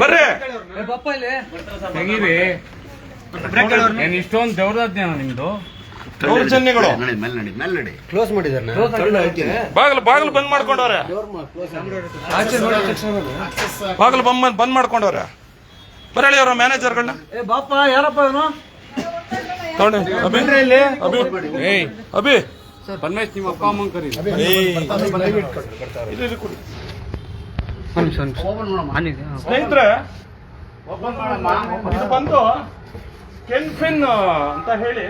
ಬರ್ರಿ. ಏನ್ ಇಷ್ಟೊಂದು ದೇವ್ರಜ್ಞಾನ ನಿಮ್ದು? ದೌರ್ಜನ್ಯಗಳು ಕ್ಲೋಸ್ ಮಾಡಿದಾರೆ ಬಾಗಿಲು ಬಾಗಿಲು ಬಂದ್ ಮಾಡ್ಕೊಂಡವ್ರೆ. ಬಾಗಿಲು ಬಂದ್ ಬಂದ್ ಮಾಡ್ಕೊಂಡವ್ರೆ. ಬರಳಿ ಅವ್ರ ಮ್ಯಾನೇಜರ್ಗಳನ್ನ. ಏ ಬಾಪ ಯಾರಪ್ಪ ಇವನು? ತಗೊಂಡಿ ಅಭಿ. ಅಭಿ. ಏಯ್ ಅಭಿ. ಪರಮೇಶ್ ನಿಮ್ಮ ಅಪ್ಪ ಅಮ್ಮನ್ ಕರೀರಿ. ಇದು- ಇದು ಕೊಡಿ. ಸ್ನೇಹಿತರೆ ಇದು ಬಂದು ಕೆನ್ಫಿನ್ ಅಂತ ಹೇಳಿ.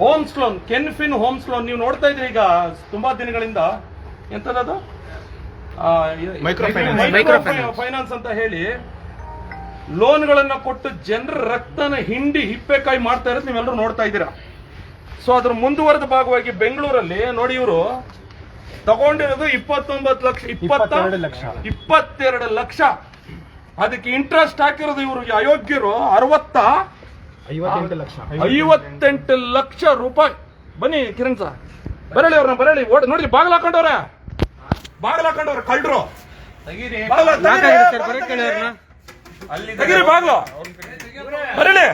Homes loan Canfin homes loan ನೀವು ನೋಡ್ತಾ ಇದ್ರಿ ಈಗ ತುಂಬಾ ದಿನಗಳಿಂದ. ಎಂತದದು ಮೈಕ್ರೋ ಫೈನಾನ್ಸ್. ಅಂತ ಹೇಳಿ ಲೋನ್ಗಳನ್ನ ಕೊಟ್ಟು ಜನರ ರಕ್ತನ ಹಿಂಡಿ ಹಿಪ್ಪೆಕಾಯಿ ಮಾಡ್ತಾ ಇರೋದು ನೀವೆಲ್ಲರೂ ನೋಡ್ತಾ ಇದ್ದೀರಾ. ಸೊ ಅದ್ರ ಮುಂದುವರೆದ ಭಾಗವಾಗಿ ಬೆಂಗಳೂರಲ್ಲಿ ನೋಡಿ ಇವರು ತಗೊಂಡಿರೋದು ಇಪ್ಪತ್ತೊಂಬತ್ತು ಲಕ್ಷ ಇಪ್ಪತ್ತ ಇಪ್ಪತ್ತೆರಡು ಲಕ್ಷ. ಅದಕ್ಕೆ ಇಂಟ್ರೆಸ್ಟ್ ಹಾಕಿರೋದು ಇವರು ಅಯೋಗ್ಯರು ಅರವತ್ತ ಐವತ್ತೆಂಟು ಲಕ್ಷ. ರೂಪಾಯಿ. ಬನ್ನಿ ಕಿರಣ್ ಸರ್. ಬರಳಿ ಅವ್ರನ್ನ ಬರಳಿ ಓಡ್ ನೋಡಿ ಬಾಗಿಲು ಹಾಕೊಂಡವ್ರೆ. ಬಾಗಿಲು ಹಾಕೊಂಡವ್ರೆ ಕಳ್ರು ತೆಗಿರಿ. ತೆಗೀರಿ. ತೆಗೀರಿ ಬಾಗ್ಲು. ಬರಳಿ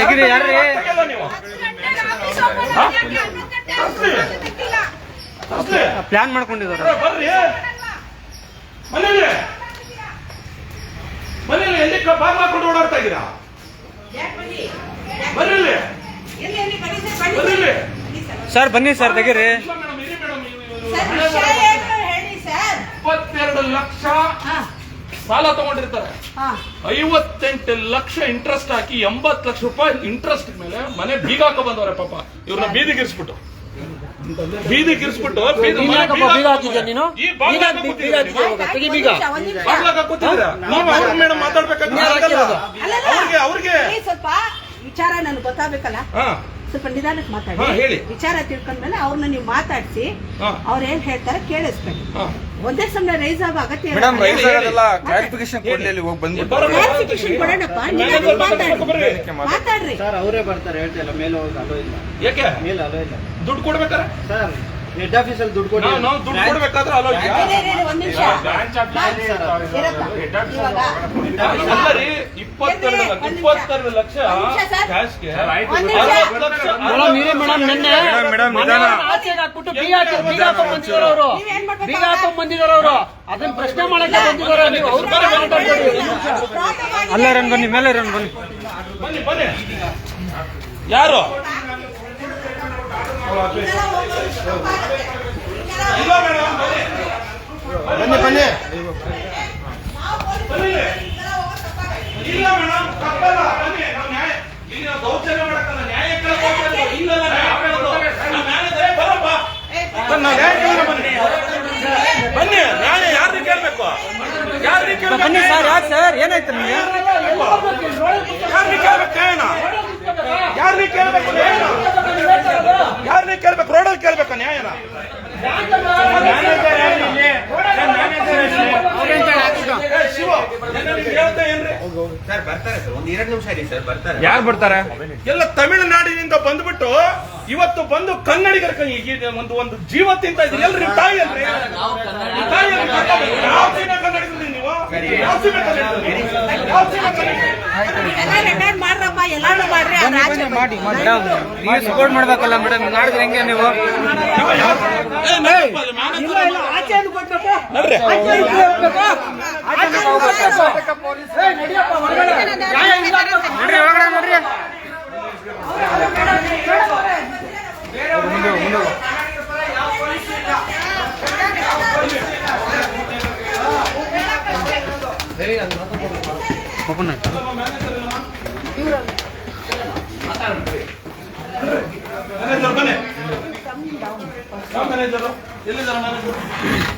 ಯಾರು ಯಾರ್ರೀ? ಪ್ಲಾನ್ ಮಾಡ್ಕೊಂಡಿದ್ದಾರೆ. ಬರ್ರಿ ಮನೇಲಿ. ಮನೇಲಿ ಎಲ್ಲಿ ಬಾಗಿಲು ಹಾಕೊಂಡು ಓಡಾಡ್ತಾ ಇದ್ದೀರಾ ಬರ್ರಿ ಇಲ್ಲಿ. ಬರ್ರಿ ಸರ್ ಬನ್ನಿ ಸರ್. ತೆಗೀರಿ. ಇಪ್ಪತ್ತೆರಡು ಲಕ್ಷ ಸಾಲ ತಗೊಂಡಿರ್ತಾರೆ. ಐವತ್ತೆಂಟು ಲಕ್ಷ ಇಂಟ್ರೆಸ್ಟ್ ಹಾಕಿ ಎಂಬತ್ತು ಲಕ್ಷ ರೂಪಾಯಿ ಇಂಟ್ರೆಸ್ಟ್ ಮೇಲೆ ಮನೆ ಬೀಗ ಹಾಕೋ ಬಂದವ್ರೆ ಪಾಪ. ಇವ್ರನ್ನ ಬೀದಿಗಿರಿಸ್ಬಿಟ್ಟು. ಬೀದಿಗಿರಿಸ್ಬಿಟ್ಟು ಮೇಡಮ್ ಮಾತಾಡ್ಬೇಕಾದ್ರೆ ಅವ್ರಿಗೆ ಅವ್ರಿಗೆ. ಸ್ವಲ್ಪ ವಿಚಾರ ನನ್ಗೆ ಗೊತ್ತಾಗಬೇಕಲ್ಲ? ಹಾ. ಸ್ವಲ್ಪ ನಿಧಾನಕ್ಕೆ ಹಾ, ಮಾತಾಡಿ ಹೇಳಿ. ವಿಚಾರ ತಿಳ್ಕೊಂಡ್ಮೇಲೆ ಅವ್ರನ್ನ ನೀವು ಮಾತಾಡಿಸಿ. ಅವ್ರ ಏನ್ ಹೇಳ್ತಾರೆ ಕೇಳಿಸ್ಬೇಕು ಹಾ. ಒಂದೇ ಸಮಯ ರೈಸ್ ಆಗೋ ಅಗತ್ಯ ಇಲ್ಲ. Madam rice. ಆಗೋದಲ್ಲ ಕ್ಲಾರಿಫಿಕೇಶನ್ ಕೊಡ್ಲಿ ಅಲ್ಲಿ ಹೋಗಿ ಬಂದ್ಬಿಟ್ಟು. ಕ್ಲಾರಿಫಿಕೇಶನ್ Clarification ಕೊಡೋಣಪ್ಪ ನಿಧಾನಕ್ಕೆ ಮಾತಾಡಿ. ಮಾತಾಡ್ರಿ. ಸರ್ ಅವರೇ ಬರ್ತಾರೆ ಹೇಳ್ತಿಲ್ಲ ಮೇಲೆ ಹೋಗಿ ಅಲೋ ಇಲ್ಲ. ಯಾಕೆ? ಮೇಲೆ ಅಲೋ ಇಲ್ಲ. ದುಡ್ಡು ಕೊಡ್ಬೇಕಾರೆ ಸರ್ ಹೆಡ್ ಆಫೀಸಲ್ಲಿ ದುಡ್ಡು ಕೊಡಿ. ನಾವು ನಾವು ದುಡ್ಡು ಕೊಡ್ಬೇಕಾದ್ರೆ ಅಲೋ ಇರಿ, ಇರಿ, ಇರಿ, ಒಂದ್ ನಿಮಿಷ. ಇರಪ್ಪ. ಇವಾಗ ಅಲ್ಲ ರೀ. ಇಪ್ಪತ್ತೆರಡು ಲಕ್ಷ ಇಪ್ಪತ್ತೆರಡು ಲಕ್ಷ ಒಂದ್ ನಿಮಿಷ ಸರ್. ಕ್ಯಾಶ್ಗೆ. ಒಂದ್ ನಿಮಿಷ. ಅರವತ್ತು ಲಕ್ಷ ಮೇಡಮ್ ಇರಿ ಮೇಡಮ್ ನಿನ್ನೆ ಮೇಡಮ್, ಮೇಡಮ್, ನಿಧಾನ. ಆಚೆಗೆ ಹಾಕ್ಬಿಟ್ಟು ಬೀಗ ಹಾಕಿ ಬೀಗ ಹಾಕೊಂಡ್ ಬಂದಿದ್ದಾರೆ ಅವರು ನೀವೇನ್ ಮಾಡ್ಬೇಕು ಬೀಗ ಹಾಕೊಂಡ್ ಬಂದಿದ್ದಾರೆ ಅವರು. ಅದನ್ನ ಪ್ರಶ್ನೆ ಮಾಡಕ್ಕೆ ಬಂದಿದ್ದಾರೆ ನೀವು. ಅವ್ರ ಬಗ್ಗೆ ಮಾತಾಡ್ಬೇಡಿ ಅಲ್ಲೇ ರನ್ ಬನ್ನಿ ಮೇಲೆ ರನ್ ಬನ್ನಿ. ಬನ್ನಿ ಬನ್ನಿ. ಯಾರು? ಬನ್ನಿ ಬನ್ನಿ ಇಲ್ಲ ಮೇಡಮ್ ತಪ್ಪಲ್ಲ ಬನ್ನಿ ನಾವು ನ್ಯಾಯ ಇಲ್ಲಿ ನಾವು ದೌರ್ಜನ್ಯ ಮಾಡಕ್ಕಲ್ಲ ನ್ಯಾಯ ಬರಪ್ಪ. ಬನ್ನಿ, ನ್ಯಾಯ ಕೇಳೋಣ ಬನ್ನಿ ಬನ್ನಿ ನ್ಯಾಯ ಯಾರನ್ನ ಕೇಳ್ಬೇಕು? ಯಾರನ್ನ ಕೇಳ್ಬೇಕು? ಬನ್ನಿ ಸರ್ ಯಾಕೆ ಸರ್? ಏನಾಯ್ತು ನಿಮಗೆ? ಯಾರನ್ನ ಕೇಳ್ಬೇಕು? ನ್ಯಾಯನ ಯಾರನ್ನ ಕೇಳ್ಬೇಕು ನ್ಯಾಯನ ಯಾರನ್ನ ಕೇಳ್ಬೇಕು ರೋಡಲ್ಲಿ ಕೇಳ್ಬೇಕು ನ್ಯಾಯನ ಏ, ಶಿವ ನೆನ್ನೆ ನಿಮ್ಗೆ ಹೇಳ್ದೆ ಏನ್ರಿ ಸರ್ ಬರ್ತಾರೆ ಸರ್. ಒಂದ್ ಎರಡು ನಿಮಿಷ ಇರಿ ಸರ್ ಬರ್ತಾರೆ. ಯಾರು ಬರ್ತಾರೆ? ಎಲ್ಲ ತಮಿಳುನಾಡಿನಿಂದ ಬಂದ್ಬಿಟ್ಟು ಇವತ್ತು ಬಂದು ಕನ್ನಡಿಗರ ಕೈ ಒಂದು ಒಂದು ಜೀವ ತಿಂತ ಇದ್ರಿ ಎಲ್ರಿ ತಾಯಿ ಅಲ್ರಿ ಈ ತಾಯಿ ಅಲ್ರಿ ಕರ್ಕೊಂಡ್ಬಂದು. ಯಾವ ಸೀಮೆ ಕನ್ನಡಿಗರು ನೀವು? ಯಾವ ಸೀಮೆ ಕನ್ನಡಿಗರು? ಯಾವ ಸೀಮೆ ಮಾಡಿ ಸಪೋರ್ಟ್ ಮಾಡ್ಬೇಕಲ್ಲ ಮೇಡಮ್. ಹೆಂಗೆ ನೀವು? ಆಚೆ ಹೋಗ್ಬೇಕು ಆಚೆ ಹೋಗ್ಬೇಕು ಓಪನ್ ಆಯ್ತು ಮ್ಯಾನೇಜರ್ ಎಲ್ಲಿದ್ದಾರೆ ಮ್ಯಾನೇಜರ್